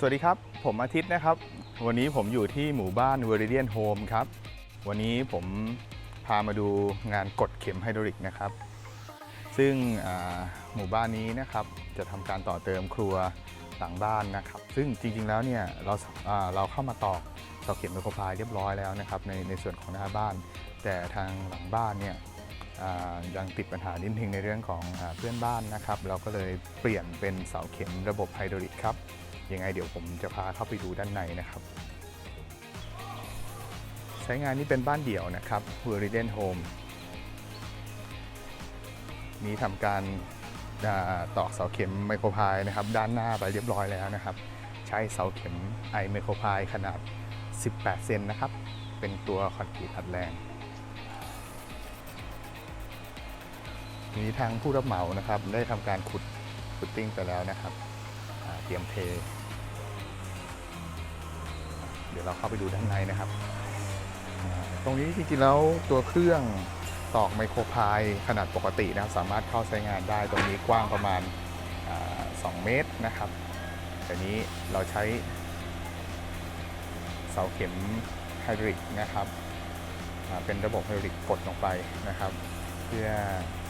สวัสดีครับ ผมอาทิตย์นะครับ วันนี้ผมอยู่ที่หมู่บ้าน v e r i d i a n Home ครับ วันนี้ผมพามาดูงานกดเข็มไฮดรอลิกนะครับ ซึ่งหมู่บ้านนี้นะครับจะทำการต่อเติมครัวหลังบ้านนะครับ ซึ่งจริงๆแล้วเนี่ยเราเราเข้ามาตอกเสาเข็มไมโครพายเรียบร้อยแล้วนะครับในในส่วนของหน้าบ้าน แต่ทางหลังบ้านเนี่ยยังติดปัญหานิดนึงในเรื่องของอเพื่อนบ้านนะครับ เราก็เลยเปลี่ยนเป็นเสาเข็มระบบไฮดรอลิกครับ ยังไงเดี๋ยวผมจะพาเข้าไปดูด้านในนะครับ ใช้งานนี้เป็นบ้านเดี่ยวนะครับ w e r i d i a n Home นี้ทำการอ่าตอกเสาเข็มไมโครพายนะครับ ด้านหน้าไปเรียบร้อยแล้วนะครับ ใช้เสาเข็มไอไมโครพายขนาด 18 เซนนะครับ เป็นตัวคอนกรีตอัดแรงทีทางผู้รับเหมานะครับ ได้ทำการขุดฟุตติ้งไปแล้วนะครับ เตรียมเท ดี๋ยวเราเข้าไปดูด้านในนะครับ ตรงนี้จริงๆแล้วตัวเครื่องตอกไมโครพายขนาดปกตินะครับ สามารถเข้าใช้งานได้ตรงนี้กว้างประมาณอ่า2เมตรนะครับแต่นี้เราใช้เสาเข็มไฮดริกนะครับเป็นระบบไฮดริกกดลงไปนะครับ เพื่อ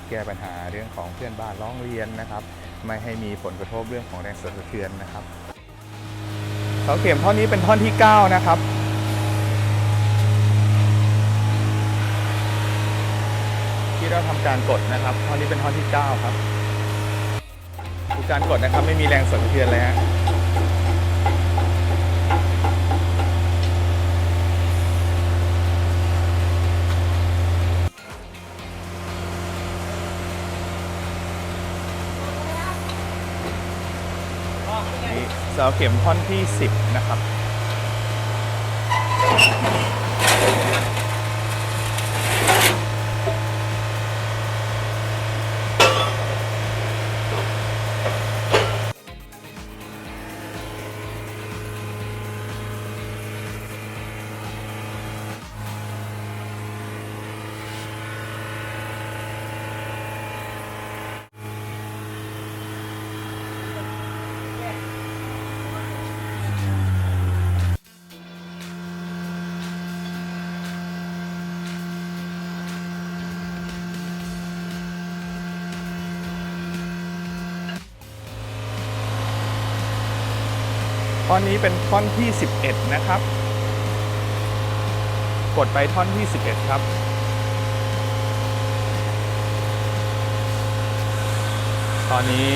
แก้ปัญหาเรื่องของเพื่อนบ้านร้องเรียนนะครับ ไม่ให้มีผลกระทบเรื่องของแรงสั่นสะเทือนนะครับ สาเข็มท่อนนี้เป็นท่อนที่ 9 นะครับ ที่เราทำการกดนะครับ ท่อนนี้เป็นท่อนที่ 9 ครับดูการกดนะครับไม่มีแรงสั่นสะเทือนเลยฮะ นี้เสาเข็มท่อนที่ 10 นะครับ ท่อนนี้เป็นท่อนที่ 11 นะครับ กดไปท่อนที่ 11 ครับ ตอนนี้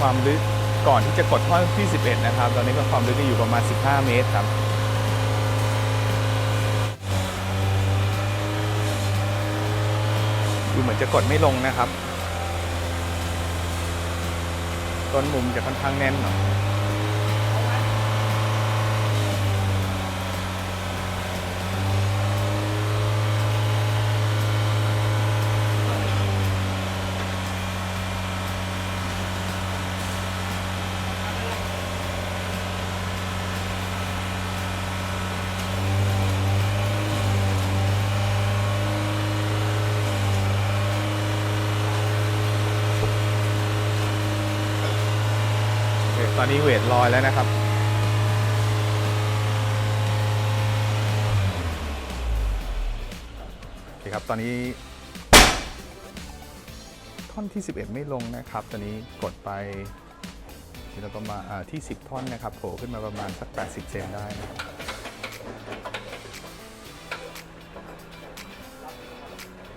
ความลึกก่อนที่จะกดท่อนที่ 11 นะครับ ตอนนี้ก็ความลึกอยู่ประมาณ 15 เมตรครับดูเหมือนจะกดไม่ลงนะครับ ต้นมุมจะค่อนข้างแน่นหน่อย ตอนนี้เวทลอยแล้วนะครับ โอเคครับ ตอนนี้ ท่อนที่ 11 ไม่ลงนะครับ ตอนนี้กดไปที่เราประมาณที่ 10 ท่อนนะครับโผล่ขึ้นมาประมาณสัก 80 เซนได้นะครับ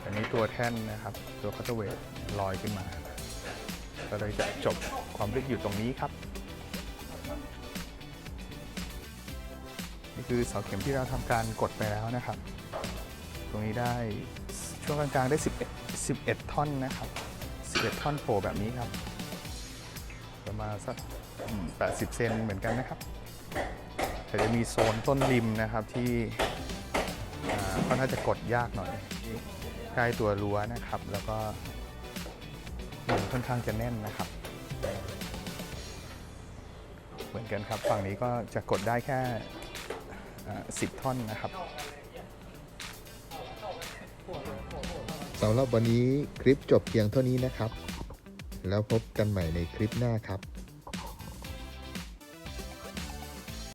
อันนี้ตัวแท่นนะครับ ตัวคัตเตอร์เวทลอยขึ้นมา ก็เลยจะจบความลึกอยู่ตรงนี้ครับ นี่คือเสาเข็มที่เราทำการกดไปแล้วนะครับ ตรงนี้ได้ช่วงกลางๆได้ 11 11 ท่อนนะครับ 11 ท่อนโผล่แบบนี้ครับ ประมาณสัก 80 เซนเหมือนกันนะครับแต่จะมีโซนต้นริมนะครับที่อ่าก็น่าจะกดยากหน่อยใกล้ตัวรั้วนะครับ แล้วก็มันค่อนข้างจะแน่นนะครับ เหมือนกันครับฝั่งนี้ก็จะกดได้แค่สิบท่อนนะครับสำหรับวันนี้คลิปจบเพียงเท่านี้นะครับ แล้วพบกันใหม่ในคลิปหน้าครับ